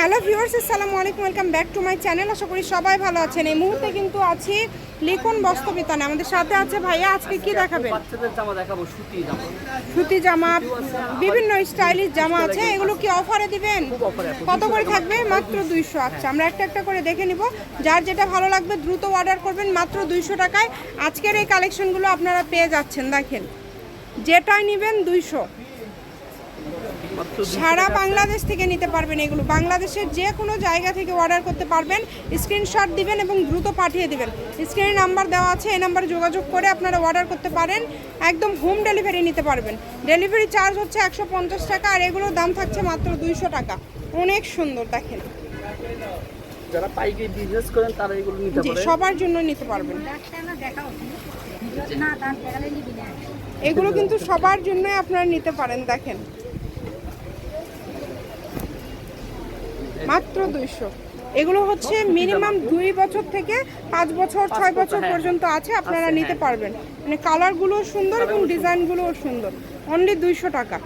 Hello viewers আসসালামু আলাইকুম welcome back to my channel. আশা করি সবাই ভালো আছেন। এই মুহূর্তে কিন্তু আছি লিখন বস্ত্রবিতানে। আমাদের সাথে আছে ভাইয়া আজকে কি দেখাবেন? বাচ্চাদের জামা দেখাবো সুতি জামা। সুতি জামা বিভিন্ন স্টাইলিশ জামা আছে। এগুলো কি অফারে দিবেন? কত করে থাকবে? মাত্র দুইশো। আচ্ছা আমরা একটা একটা করে দেখে নিব। যার যেটা ভালো লাগবে দ্রুত অর্ডার করবেন মাত্র দুইশো টাকায়। আজকের এই কালেকশনগুলো আপনারা পেয়ে যাচ্ছেন দেখেন। যেটাই নেবেন দুইশো। সারা বাংলাদেশ থেকে নিতে পারবেন এগুলো। বাংলাদেশের যে কোনো জায়গা থেকে অর্ডার করতে পারবেন। স্ক্রিনশট দিবেন এবং দ্রুত পাঠিয়ে দিবেন। স্ক্রিনে নাম্বার দেওয়া আছে এই নাম্বারে যোগাযোগ করে আপনারা অর্ডার করতে পারেন। একদম হোম ডেলিভারি নিতে পারবেন। ডেলিভারি চার্জ হচ্ছে একশো পঞ্চাশ টাকা আর এগুলোর দাম থাকছে মাত্র দুইশো টাকা। অনেক সুন্দর দেখেন। যারা পাইকারি বিজনেস করেন তারা এগুলো নিতে জি পারে। সবার জন্য নিতে পারবেন। এগুলো কিন্তু সবার জন্যই আপনারা নিতে পারেন দেখেন। মাত্র দুইশো। এগুলো হচ্ছে মিনিমাম দুই বছর থেকে পাঁচ বছর ছয় বছর, হ্যাঁ। পর্যন্ত আছে আপনারা নিতে হ্যাঁ। পারবেন। মানে কালারগুলোও সুন্দর এবং ডিজাইনগুলোও সুন্দর। অনলি দুইশো টাকা।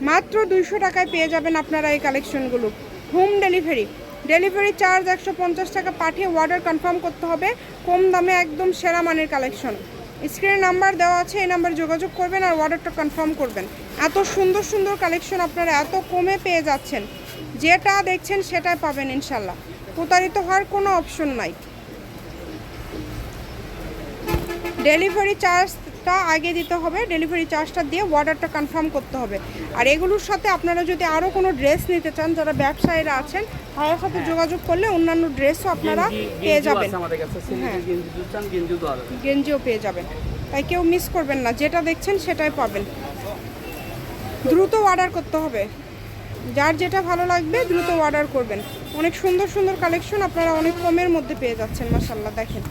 মাত্র দুইশো টাকায় পেয়ে যাবেন আপনারা এই কালেকশনগুলো। হোম ডেলিভারি ডেলিভারি চার্জ একশো পঞ্চাশ টাকা পাঠিয়ে অর্ডার কনফার্ম করতে হবে। কম দামে একদম সেরা মানের কালেকশন। স্ক্রিনে নাম্বার দেওয়া আছে এই নাম্বারে যোগাযোগ করবেন আর অর্ডারটা কনফার্ম করবেন। এত সুন্দর সুন্দর কালেকশন আপনারা এত কমে পেয়ে যাচ্ছেন। যেটা দেখছেন সেটাই পাবেন ইনশাল্লাহ। প্রতারিত হওয়ার কোনো অপশন নাই। ডেলিভারি চার্জটা আগে দিতে হবে। ডেলিভারি চার্জটা দিয়ে অর্ডারটা কনফার্ম করতে হবে। আর এগুলোর সাথে আপনারা যদি আরও কোনো ড্রেস নিতে চান যারা ব্যবসায়ীরা আছেন ভাইয়ের সাথে যোগাযোগ করলে অন্যান্য ড্রেসও আপনারা পেয়ে যাবেন। হ্যাঁ। গেঞ্জিও পেয়ে যাবেন। তাই কেউ মিস করবেন না। যেটা দেখছেন সেটাই পাবেন। দ্রুত অর্ডার করতে হবে। যার যেটা ভালো লাগবে দ্রুত অর্ডার করবেন। অনেক সুন্দর সুন্দর কালেকশন আপনারা অনেক কমের মধ্যে পেয়ে যাচ্ছেন মাসাল্লাহ দেখেন।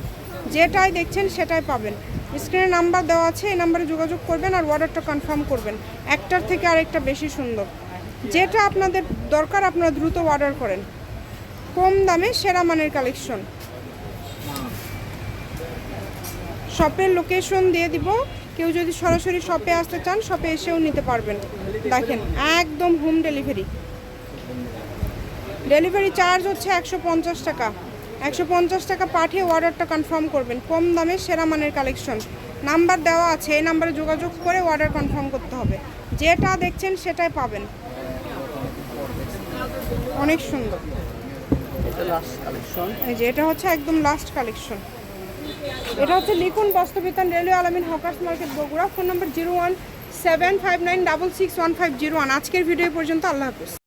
যেটাই দেখছেন সেটাই পাবেন। স্ক্রিনে নাম্বার দেওয়া আছে, এই নাম্বারে যোগাযোগ করবেন আর অর্ডারটা কনফার্ম করবেন। একটার থেকে আরেকটা বেশি সুন্দর। যেটা আপনাদের দরকার, আপনারা দ্রুত অর্ডার করেন। কম দামে সেরা মানের কালেকশন শপের লোকেশন দিয়ে দিব। কেউ যদি সরাসরি শপে আসতে চান শপে এসেও নিতে পারবেন। দেখেন একদম হোম ডেলিভারি ডেলিভারি চার্জ হচ্ছে একশো পঞ্চাশ টাকা। একশো পঞ্চাশ টাকা পাঠিয়ে অর্ডারটা কনফার্ম করবেন। কম দামে সেরা মানের কালেকশন নাম্বার দেওয়া আছে এই নাম্বারে যোগাযোগ করে অর্ডার কনফার্ম করতে হবে। যেটা দেখছেন সেটাই পাবেন। অনেক সুন্দর। এই যে এটা হচ্ছে একদম লাস্ট কালেকশন এটা হচ্ছে লিখুন Bastrabitan railway Alamin hawkers market Bogura, phone number zero one seven five nine double six one five zero one. আজকের ভিডিও পর্যন্ত আল্লাহ হাফিজ।